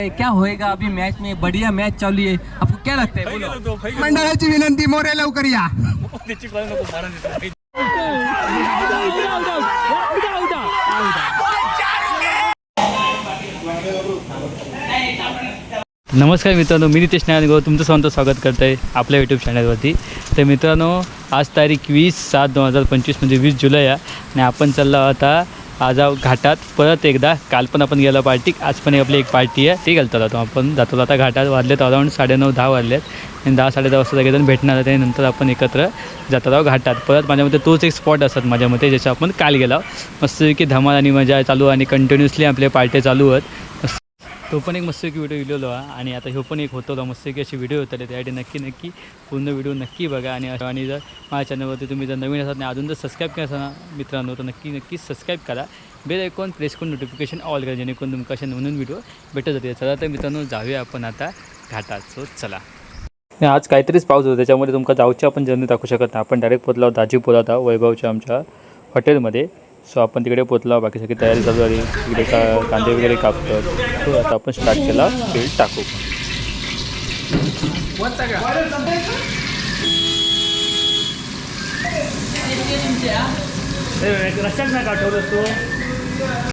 अरे क्या होएगा अभी मैच में? बढ़िया मैच चालू है। आपको क्या लगता है? बोलो। मंडळाची विनंती मोरे लवकर या। नमस्कार मित्रांनो मी नितेश नारायणगो तुमचं स्वतः स्वागत करत आहे आपल्या यूट्यूब चॅनलवरती तर मित्रांनो आज तारीख वीस सात दोन हजार पंचवीस म्हणजे वीस जुलै आहे आणि आपण चाललो आता आज आहो घाटात. परत एकदा काल पण आपण गेलो पार्टी आज पण आपली एक पार्टी आहे. ती गेलतो आता आपण जातो. आता घाटात वाजलेत अराऊंड साडेनऊ दहा वाजलेत. आणि दहा साडेदहा वाजता सगळेजण भेटणार आहे नंतर आपण एकत्र जातो आहोत घाटात. परत माझ्या मते तोच एक स्पॉट असतात माझ्या मते ज्याच्या आपण काल गेलो मस्तपैकी धमाल आणि मजा चालू आणि कंटिन्युअसली आपल्या पार्ट्या चालू आहेत तो पण एक मस्तपैकी व्हिडिओ इलेलो आहे आणि आता ह्यो पण एक होतो मस्तपैकी असे व्हिडिओ होतले त्यासाठी नक्की नक्की पूर्ण व्हिडिओ नक्की बघा. आणि आणि जर माझ्या चॅनलवरती तुम्ही जर नवीन असाल आणि अजून जर सबस्क्राईब केलं असा ना मित्रांनो तर नक्की नक्की सबस्क्राईब करा. बेल ऐकून प्रेस करून नोटिफिकेशन ऑल करा जेणेकरून तुमका असे नवीन व्हिडिओ भेटत जाते चला तर मित्रांनो जाऊया आपण आता घाटात सो चला. नाही, आज काहीतरीच पाऊस होतो त्याच्यामध्ये तुमका जाऊच्या आपण जर्नी दाखवू शकत नाही. आपण डायरेक्ट पोचलो आहोत दाजी पोला होता वैभवच्या आमच्या हॉटेलमध्ये सो आपण तिकडे पोचलो बाकी सगळी तयारी चालू झाली. तिकडे का कांदे वगैरे कापतो सो आता आपण स्टार्ट केला फील्ड टाकू. रस्त्यात नाही काठवलं तो?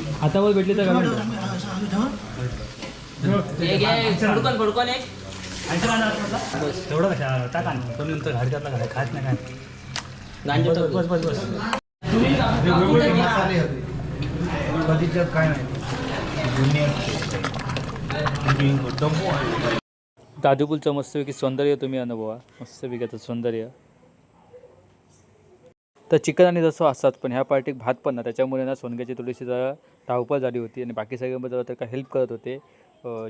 हातावर भेटले तर काढून फडकून फडकून एक. तेवढं कशा टाका ना पण नंतर घरी घातला खात नाही काय. बस बस बस कधीच्यात काय नाही दादूपूलचं मस्तपैकी सौंदर्य तुम्ही अनुभवा. मस्तपैकी सौंदर्य. तर चिकन आणि रस्सा असतात पण ह्या पार्टीत भात पण ना त्याच्यामुळे ना सोनग्याची थोडीशी जरा धावपळ झाली होती आणि बाकी सगळे जरा तर काय हेल्प करत होते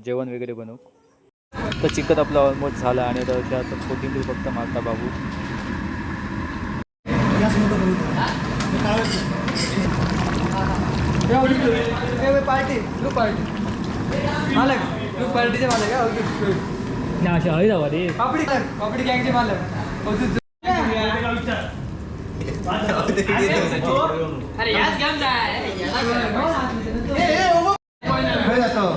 जेवण वगैरे बनवू तर चिकन आपलं ऑलमोस्ट झालं आणि आता त्याच्यात कोथिंबीर फक्त मारता बाबू. पार्टी. तू पार्टी मालक तू पार्टीचे मालक आहे ओके नाही अशी हळी जावा रे पापडी पापडी गँगचे मालक. हो, तू- अरे याच घेऊन पुढे जातो.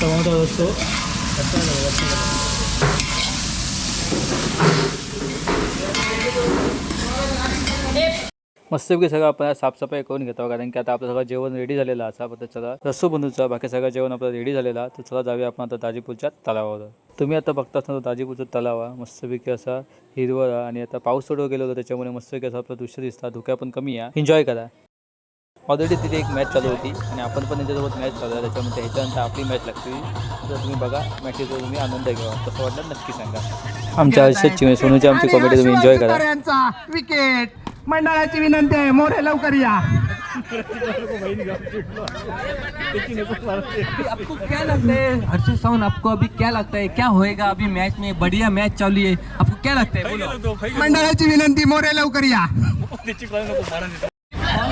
टोमॅटो असतो मस्तपैकी सगळं आपण साफसफाई करून घेतो कारण की आता आपलं सगळं जेवण रेडी झालेलं असा आपण चला रस्सो बनवूचा बाकी सगळं जेवण आपलं रेडी झालेला तर चला जाऊया आपण आता दाजीपूरच्या तलावावर. तुम्ही आता बघता असताना दाजीपूरचा तलाव आहे. मस्तपैकी असा हिरवळ आहे आणि आता पाऊस सोडव गेलो होतं त्याच्यामुळे मस्तपैकी असं आपलं दृश्य दिसतात धुक्या पण कमी आहे. एन्जॉय करा. ऑलरेडी तिथे एक मॅच चालू होती आणि आपण पण त्यांच्यासोबत मॅच चालू आहे. त्याच्यामध्ये ह्याच्यानंतर आपली मॅच लागते. तर तुम्ही बघा मॅचेचा तुम्ही आनंद घ्यावा. कसं वाटलं नक्की सांगा. आमच्या आयुष्याची सोनूची आमची कॉमेडी तुम्ही एन्जॉय करा. विकेट मंडळाची विनंती आहे मोरे लवकर या. आपको क्या लगता है हर्षित साउंड आपको अभी क्या लगता है? क्या होएगा अभी मैच में? बढ़िया मैच चालू है। आपको क्या लगता है? बोलो। मंडळाची विनंती मोरे लवकर या.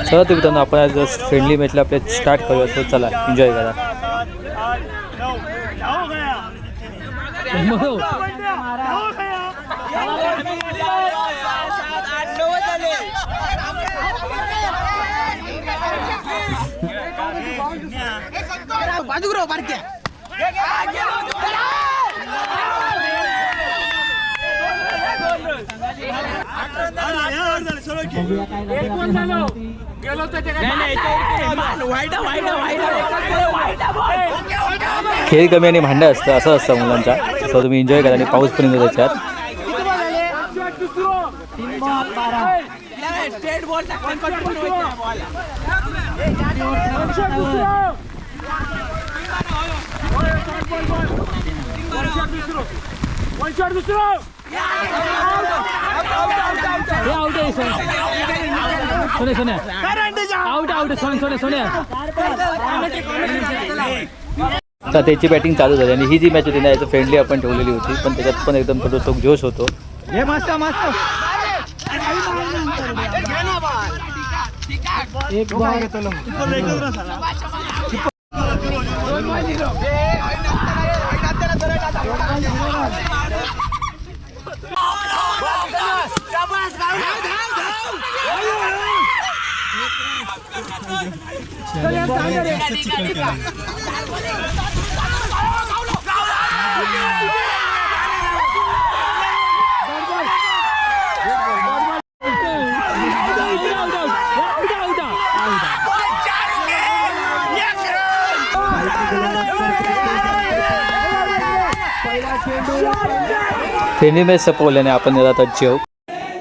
चला ते मित्रांनो आपण आज फ्रेंडली मॅचला आपल्या स्टार्ट करूया. सो चला एन्जॉय करा. बाजूक राव खेळ कमी आणि भांडं असतं असं असतं मुलांचा. तसं तुम्ही एन्जॉय करा आणि पाऊस पण येतो त्याच्यात. सोने सोने आउट आउट सोने सोने सोने तर त्याची बॅटिंग चालू झाली आणि ही जी मॅच होती ना याचं फ्रेंडली आपण ठेवलेली होती पण त्याच्यात पण एकदम थोडंसं जोश होतो हे मस्त मस्त एक बॉल फ्रेंडली मॅच संपवल्याने आपण याला आता जेव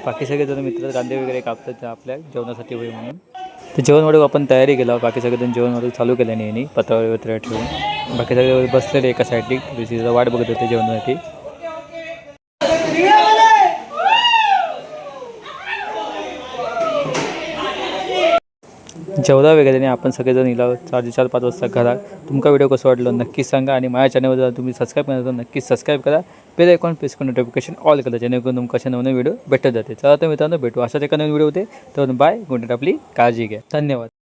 बाकी सगळेजण मित्र कांदे वगैरे कापतात आपल्या जेवणासाठी होईल म्हणून. तर जेवण वाढू आपण तयारी केला बाकी सगळेजण जेवण वाढू चालू केल्याने यांनी पत्रावर वगैरे ठेवून. बाकी सगळे बसलेले एका साईडली तिचं वाट बघत होते जेवणासाठी. चौदा वगैरे आपण सगळेजण इला चार चार पाच वाजता घरा. तुमका व्हिडिओ कसं वाटलं नक्कीच सांगा आणि माझ्या चॅनलवर जर तुम्ही सबस्क्राईब करणार तर नक्कीच सबस्क्राईब करा. बेल आयकॉन प्रेस करून नोटिफिकेशन ऑल करा जेणेकरून तुमका अशा नवीन व्हिडिओ भेटत जाते चला तर मित्रांनो भेटू. अशाच एका नवीन व्हिडिओ होते तर बाय गुड आपली काळजी घ्या. धन्यवाद.